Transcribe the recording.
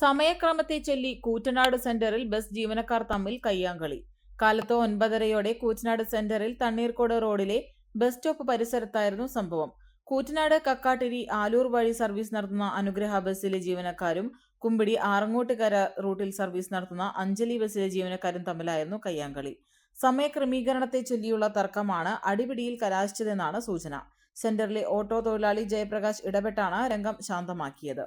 സമയക്രമത്തെ ചൊല്ലി കൂറ്റനാട് സെന്ററിൽ ബസ് ജീവനക്കാർ തമ്മിൽ കയ്യാങ്കളി. കാലത്ത് ഒൻപതരയോടെ കൂറ്റനാട് സെന്ററിൽ തണ്ണീർക്കോട് റോഡിലെ ബസ് സ്റ്റോപ്പ് പരിസരത്തായിരുന്നു സംഭവം. കൂറ്റനാട് കക്കാട്ടിരി ആലൂർ വഴി സർവീസ് നടത്തുന്ന അനുഗ്രഹ ബസ്സിലെ ജീവനക്കാരും കുമ്പിടി ആറങ്ങോട്ടുകര റൂട്ടിൽ സർവീസ് നടത്തുന്ന അഞ്ജലി ബസ്സിലെ ജീവനക്കാരും തമ്മിലായിരുന്നു കയ്യാങ്കളി. സമയക്രമീകരണത്തെ ചൊല്ലിയുള്ള തർക്കമാണ് അടിപിടിയിൽ കലാശിച്ചതെന്നാണ് സൂചന. സെന്ററിലെ ഓട്ടോ തൊഴിലാളി ജയപ്രകാശ് ഇടപെട്ടാണ് രംഗം ശാന്തമാക്കിയത്.